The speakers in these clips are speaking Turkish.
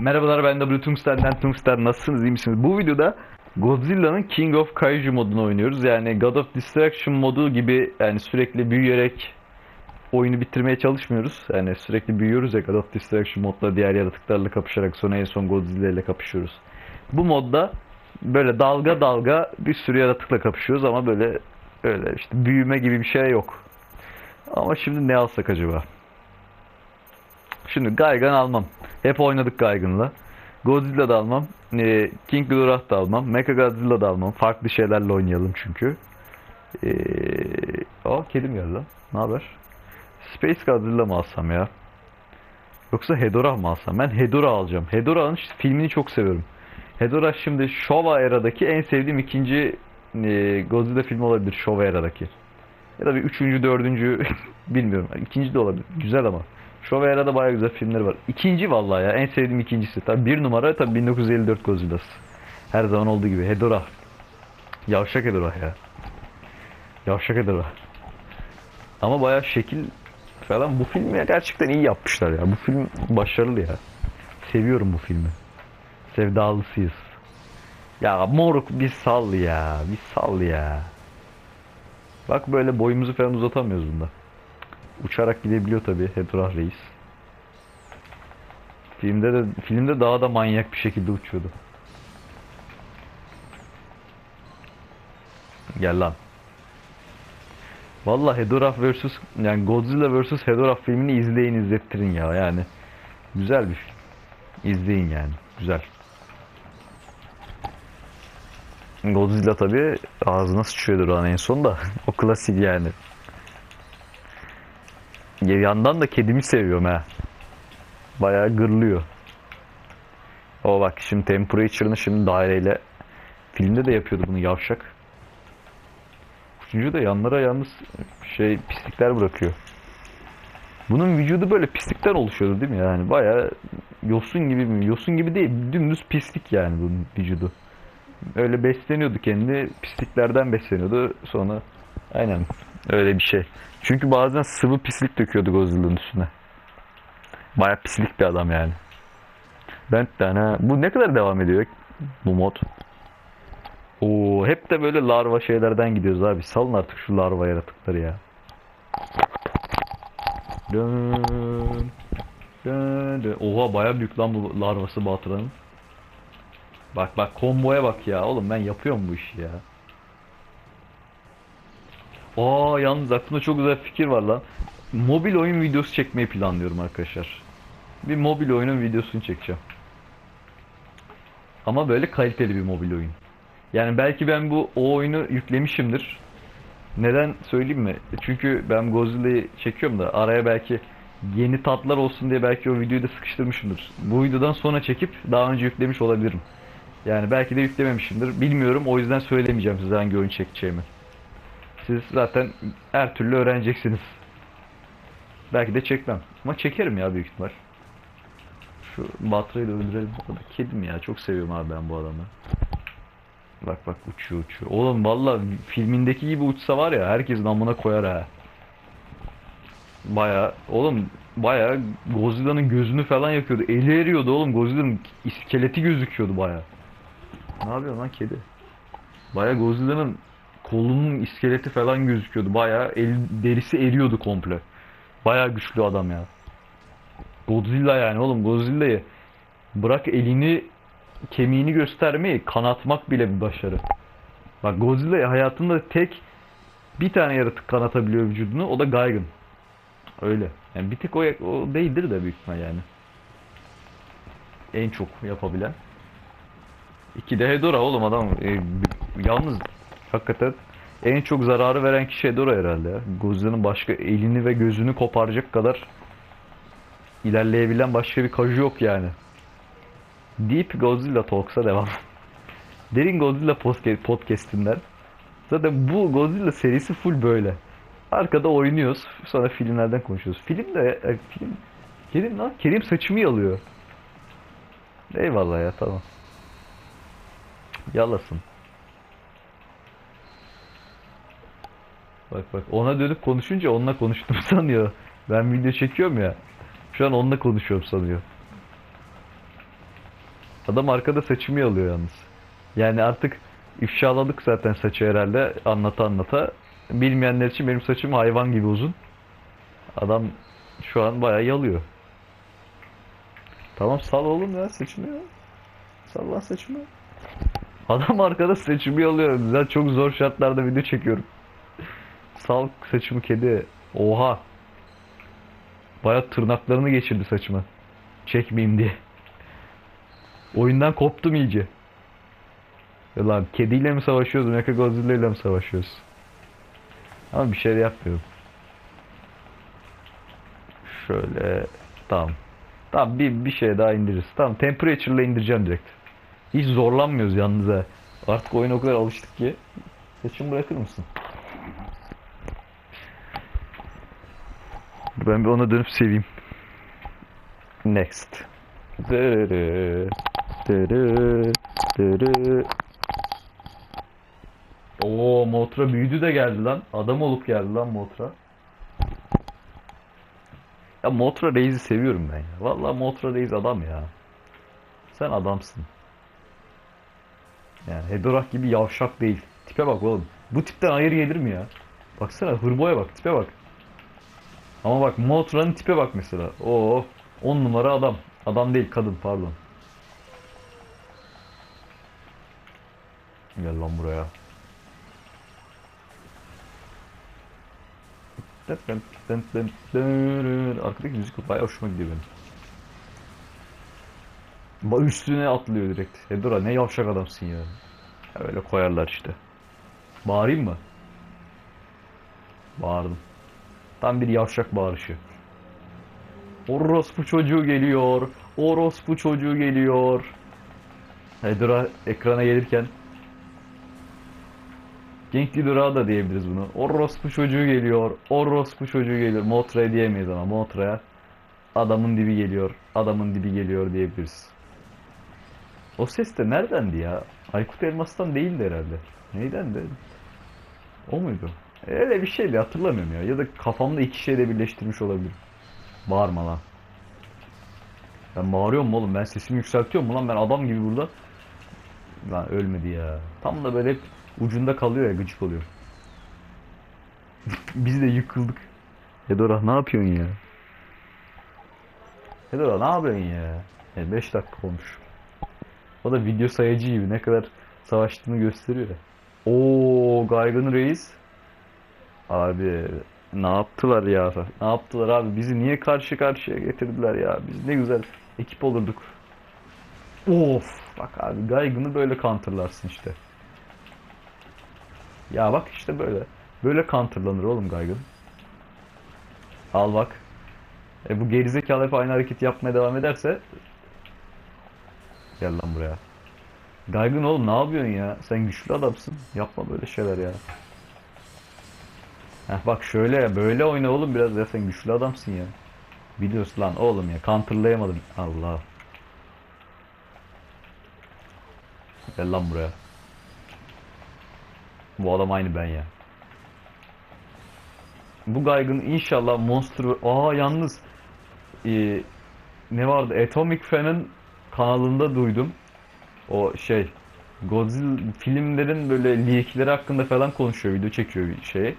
Merhabalar ben de Tungsten'den Tungsten nasılsınız iyi misiniz? Bu videoda Godzilla'nın King of Kaiju modunu oynuyoruz. Yani God of Destruction modu gibi yani sürekli büyüyerek oyunu bitirmeye çalışmıyoruz. Yani sürekli büyüyoruz ya God of Destruction modla diğer yaratıklarla kapışarak sonra en son Godzilla ile kapışıyoruz. Bu modda böyle dalga dalga bir sürü yaratıkla kapışıyoruz ama böyle öyle işte büyüme gibi bir şey yok. Ama şimdi ne alsak acaba? Şimdi Gaigan almam. Hep oynadık Gaigan'la. Godzilla da almam. Ee, King Ghidorah da almam. Mecha Godzilla da almam. Farklı şeylerle oynayalım çünkü. Ee, aa kedim geldi lan. Ne haber? Space Godzilla mı alsam ya? Yoksa Hedorah mı alsam? Ben Hedorah alacağım. Hedorah'ın filmini çok seviyorum. Hedorah şimdi Showa eradaki en sevdiğim ikinci e, Godzilla filmi olabilir. Showa eradaki. Ya da bir üçüncü, dördüncü bilmiyorum. İkinci de olabilir. Güzel ama. Showa erada bayağı güzel filmleri var. İkinci vallahi ya. En sevdiğim ikincisi. Tabii bir numara tabii 1954 Godzilla'sı. Her zaman olduğu gibi. Hedorah. Yavşak Hedorah ya. Yavşak Hedorah. Ama bayağı şekil falan. Bu filmi gerçekten iyi yapmışlar ya. Bu film başarılı ya. Seviyorum bu filmi. Sevdalısıyız. Ya moruk bir sal ya. Bir sal ya. Bak böyle boyumuzu falan uzatamıyoruz bunda. Uçarak gidebiliyor tabi Hedorah Reis. Filmde de filmde daha da manyak bir şekilde uçuyordu. Gel lan. Vallahi Hedorah vs yani Godzilla vs Hedorah filmini izleyin izlettirin ya yani. Güzel bir film. İzleyin yani. Güzel. Godzilla tabi ağzına sıçıyordur an en son da. o klasik yani. Ya yandan da kedimi seviyorum ha. Bayağı gırlıyor. O bak şimdi Temperature'ını şimdi daireyle filmde de yapıyordu bunu yavşak. Üçüncü de yanlara yalnız şey pislikler bırakıyor. Bunun vücudu böyle pislikten oluşuyordu değil mi yani? Bayağı yosun gibi mi? Yosun gibi değil. Dümdüz pislik yani bunun vücudu. Öyle besleniyordu kendi. Pisliklerden besleniyordu. Sonra aynen öyle bir şey. Çünkü bazen sıvı pislik döküyordu Godzilla'nın üstüne. Baya pislik bir adam yani. Ben tane bu ne kadar devam ediyor bu mod? Oo hep de böyle larva şeylerden gidiyoruz abi. Salın artık şu larva yaratıkları ya. Dön. Dön, dön. Oha baya büyük lan bu larvası Batıran'ın. Bak bak komboya bak ya. Oğlum ben yapıyorum bu işi ya. Aa yalnız aklımda çok güzel fikir var lan. Mobil oyun videosu çekmeyi planlıyorum arkadaşlar. Bir mobil oyunun videosunu çekeceğim. Ama böyle kaliteli bir mobil oyun. Yani belki ben bu o oyunu yüklemişimdir. Neden söyleyeyim mi? Çünkü ben Godzilla'yı çekiyorum da araya belki yeni tatlar olsun diye belki o videoyu da sıkıştırmışımdır. Bu videodan sonra çekip daha önce yüklemiş olabilirim. Yani belki de yüklememişimdir. Bilmiyorum o yüzden söylemeyeceğim size hangi oyun çekeceğimi. Siz zaten her türlü öğreneceksiniz. Belki de çekmem. Ama çekerim ya büyük ihtimal. Şu Batra'yı da öldürelim. O da kedim ya. Çok seviyorum abi ben bu adamı. Bak bak uçuyor uçuyor. Oğlum valla filmindeki gibi uçsa var ya herkesin amına koyar ha. Baya oğlum baya Godzilla'nın gözünü falan yakıyordu. Eli eriyordu oğlum. Godzilla'nın iskeleti gözüküyordu baya. Ne yapıyor lan kedi? Baya Godzilla'nın kolunun iskeleti falan gözüküyordu. Baya el derisi eriyordu komple. Baya güçlü adam ya. Godzilla yani oğlum Godzilla'yı bırak elini kemiğini göstermeyi kanatmak bile bir başarı. Bak Godzilla hayatında tek bir tane yaratık kanatabiliyor vücudunu o da Gigan. Öyle. Yani bir tek o, o değildir de büyük ihtimal yani. En çok yapabilen. İki de Hedorah oğlum adam. E, yalnız hakikaten en çok zararı veren kişi Hedorah herhalde ya. Godzilla'nın başka elini ve gözünü koparacak kadar ilerleyebilen başka bir kaju yok yani. Deep Godzilla Talks'a devam. Derin Godzilla Podcast- Podcast'inden. Zaten bu Godzilla serisi full böyle. Arkada oynuyoruz. Sonra filmlerden konuşuyoruz. Film de e, film Kerim lan Kerim saçımı yalıyor. Eyvallah ya tamam. Yalasın. Bak bak ona dönüp konuşunca onunla konuştum sanıyor. Ben video çekiyorum ya. Şu an onunla konuşuyorum sanıyor. Adam arkada saçımı alıyor yalnız. Yani artık ifşaladık zaten saçı herhalde anlata anlata. Bilmeyenler için benim saçım hayvan gibi uzun. Adam şu an bayağı yalıyor. Tamam sal oğlum ya saçını ya. Sal lan saçımı. Adam arkada saçımı yalıyor. Ben çok zor şartlarda video çekiyorum. Sal saçımı kedi. Oha. Bayağı tırnaklarını geçirdi saçıma. Çekmeyeyim diye. Oyundan koptum iyice. Lan kediyle mi savaşıyoruz, Mechagodzilla ile mi savaşıyoruz? Ama bir şey yapmıyorum. Şöyle tamam. Tamam bir bir şey daha indiririz. Tamam temperature'la indireceğim direkt. Hiç zorlanmıyoruz yalnız ha. Artık oyuna o kadar alıştık ki. Saçımı bırakır mısın? Ben bir ona dönüp seveyim. Next. Dırı, dırı, dırı. Oo Motra büyüdü de geldi lan. Adam olup geldi lan Motra. Ya Motra Reis'i seviyorum ben ya. Vallahi Motra Reis adam ya. Sen adamsın. Yani Hedorah gibi yavşak değil. Tipe bak oğlum. Bu tipten hayır gelir mi ya? Baksana hırboya bak tipe bak. Ama bak Motra'nın tipe bak mesela. Oo 10 numara adam. Adam değil kadın pardon. Gel lan buraya. Arkadaki müzik bayağı hoşuma gidiyor benim. Üstüne atlıyor direkt. Hedora ne yavşak adamsın ya. Öyle koyarlar işte. Bağırayım mı? Bağırdım. Tam bir yavşak bağırışı. Orospu çocuğu geliyor. Orospu çocuğu geliyor. Hedora ekrana gelirken Genkli durağı da diyebiliriz bunu. Orospu çocuğu geliyor. Orospu çocuğu geliyor. Motra'ya diyemeyiz ama Motra'ya adamın dibi geliyor. Adamın dibi geliyor diyebiliriz. O ses de neredendi ya? Aykut Elmas'tan değildi herhalde. Neyden de? O muydu? Öyle bir şeydi hatırlamıyorum ya. Ya da kafamda iki şeyle birleştirmiş olabilirim. Bağırma lan. Ben bağırıyorum mu oğlum? Ben sesimi yükseltiyorum mu lan? Ben adam gibi burada. Lan ölmedi ya. Tam da böyle hep ucunda kalıyor ya gıcık oluyor. Biz de yıkıldık. Hedora ne yapıyorsun ya? Hedora ne yapıyorsun ya? 5 dakika olmuş. O da video sayacı gibi ne kadar savaştığını gösteriyor ya. Oo Gaygın Reis. Abi ne yaptılar ya? Ne yaptılar abi? Bizi niye karşı karşıya getirdiler ya? Biz ne güzel ekip olurduk. Of bak abi Gaygın'ı böyle counterlarsın işte. Ya bak işte böyle. Böyle counterlanır oğlum Gaygın. Al bak. E bu gerizekalı hep aynı hareketi yapmaya devam ederse Gel lan buraya. Gaygın oğlum ne yapıyorsun ya? Sen güçlü adamsın. Yapma böyle şeyler ya. Heh bak şöyle böyle oyna oğlum biraz ya sen güçlü adamsın ya. Biliyorsun lan oğlum ya counterlayamadım. Allah. Gel lan buraya. Bu adam aynı ben ya. Bu Gaygın inşallah Monster... Aa yalnız... Ee, ne vardı? Atomic Fan'ın kanalında duydum. O şey... Godzilla filmlerin böyle leakleri hakkında falan konuşuyor, video çekiyor bir şey.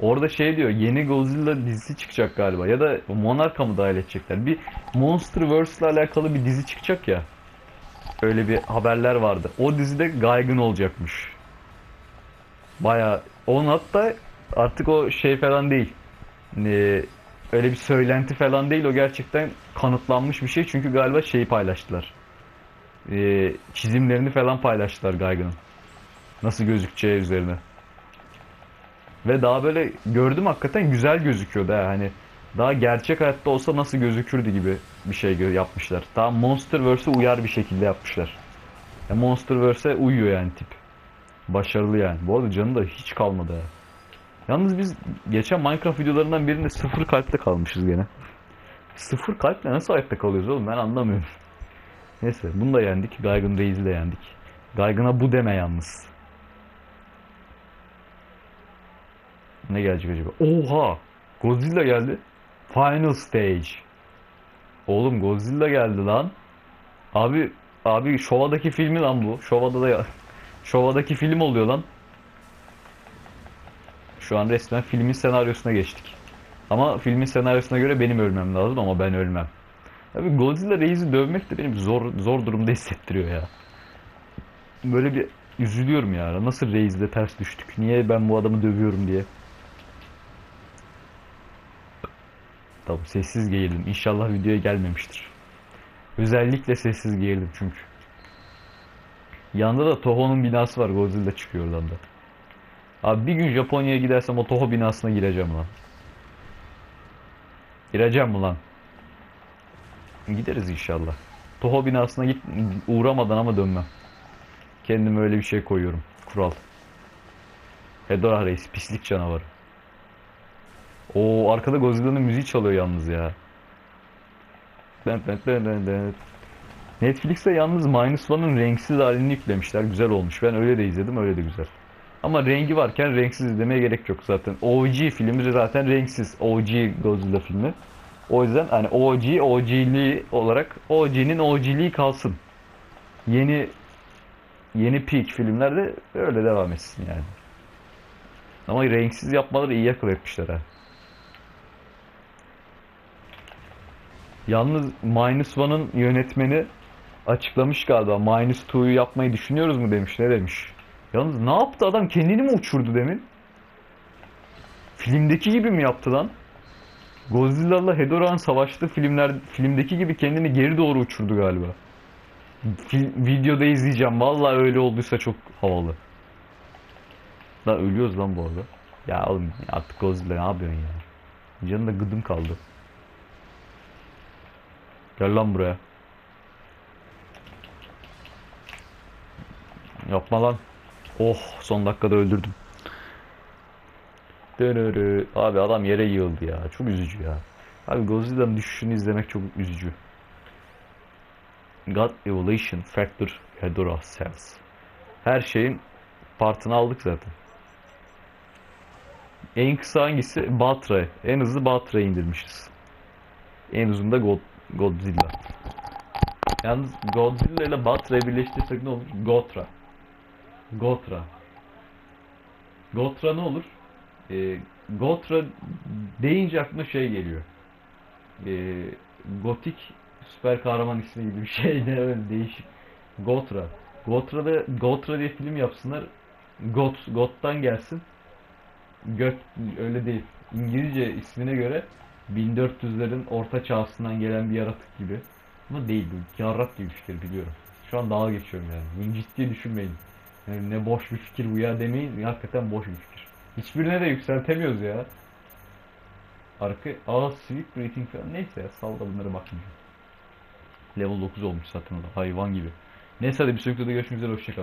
Orada şey diyor, yeni Godzilla dizisi çıkacak galiba ya da Monarch'a mı dahil edecekler? Bir Monsterverse ile alakalı bir dizi çıkacak ya. Öyle bir haberler vardı. O dizide Gaygın olacakmış. Baya onun hatta artık o şey falan değil. Ee, öyle bir söylenti falan değil. O gerçekten kanıtlanmış bir şey. Çünkü galiba şeyi paylaştılar. Ee, çizimlerini falan paylaştılar Gaygın'ın. Nasıl gözükeceği üzerine. Ve daha böyle gördüm hakikaten güzel gözüküyordu ha. Hani daha gerçek hayatta olsa nasıl gözükürdü gibi bir şey yapmışlar. Daha Monsterverse'e uyar bir şekilde yapmışlar. Ya Monsterverse'e uyuyor yani tip. Başarılı yani. Bu arada canı da hiç kalmadı ha. Yalnız biz geçen Minecraft videolarından birinde sıfır kalpte kalmışız gene. Sıfır kalple nasıl hayatta kalıyoruz oğlum ben anlamıyorum. Neyse bunu da yendik. Gaygın Reis'i de yendik. Gaygın'a bu deme yalnız. Ne gelecek acaba? Oha! Godzilla geldi. Final stage. Oğlum Godzilla geldi lan. Abi Abi Şova'daki filmi lan bu. Şova'da da ya. Şova'daki film oluyor lan. Şu an resmen filmin senaryosuna geçtik. Ama filmin senaryosuna göre benim ölmem lazım ama ben ölmem. Abi Godzilla Reis'i dövmek de benim zor zor durumda hissettiriyor ya. Böyle bir üzülüyorum ya. Nasıl Reis'le ters düştük? Niye ben bu adamı dövüyorum diye. Tamam sessiz geğirdim. İnşallah videoya gelmemiştir. Özellikle sessiz geğirdim çünkü. Yanında da Toho'nun binası var. Godzilla çıkıyor oradan da. Abi bir gün Japonya'ya gidersem o Toho binasına gireceğim lan. Gireceğim mi lan? Gideriz inşallah. Toho binasına git uğramadan ama dönmem. Kendime öyle bir şey koyuyorum. Kural. Hedora Reis pislik canavarı. Oo arkada Godzilla'nın müziği çalıyor yalnız ya. Netflix'te yalnız Minus One'ın renksiz halini yüklemişler. Güzel olmuş. Ben öyle de izledim. Öyle de güzel. Ama rengi varken renksiz izlemeye gerek yok zaten. OG filmi zaten renksiz. OG Godzilla filmi. O yüzden hani OG, OG'liği olarak OG'nin OG'liği kalsın. Yeni yeni peak filmlerde öyle devam etsin yani. Ama renksiz yapmaları iyi akıl etmişler ha. Yalnız Minus One'ın yönetmeni açıklamış galiba. Minus 2'yu yapmayı düşünüyoruz mu demiş. Ne demiş? Yalnız ne yaptı adam? Kendini mi uçurdu demin? Filmdeki gibi mi yaptı lan? Godzilla'la Hedorah'ın savaştığı filmler filmdeki gibi kendini geri doğru uçurdu galiba. Fil- videoda izleyeceğim. Vallahi öyle olduysa çok havalı. Da ölüyoruz lan bu arada. Ya oğlum artık Godzilla ne yapıyorsun ya? Canında gıdım kaldı. Gel lan buraya. Yapma lan. Oh son dakikada öldürdüm. Dönürü. Abi adam yere yığıldı ya. Çok üzücü ya. Abi Godzilla'nın düşüşünü izlemek çok üzücü. God Evolution Factor Hedora Cells. Her şeyin partını aldık zaten. En kısa hangisi? Batra. En hızlı Batra'yı indirmişiz. En uzun da God Godzilla. Yalnız Godzilla ile Batra'yı birleştirsek ne olur? Gotra. Gotra. Gotra ne olur? Ee, Gotra deyince aklıma şey geliyor. Ee, gotik süper kahraman ismi gibi bir şey de öyle değişik. Gotra. Gotra'da Gotra diye film yapsınlar. Got, Got'tan gelsin. Göt öyle değil. İngilizce ismine göre 1400'lerin orta çağısından gelen bir yaratık gibi. Ama değil bu. Yarrak gibi bir fikir biliyorum. Şu an dalga geçiyorum yani. Bunu ciddi düşünmeyin. Yani ne boş bir fikir bu ya demeyin. Hakikaten boş bir fikir. Hiçbirine de yükseltemiyoruz ya. Arka, aa sweet rating falan. Neyse ya sal da bunlara bakmayacağım. Level 9 olmuş zaten o da. Hayvan gibi. Neyse hadi bir sonraki videoda görüşmek üzere. Hoşçakalın.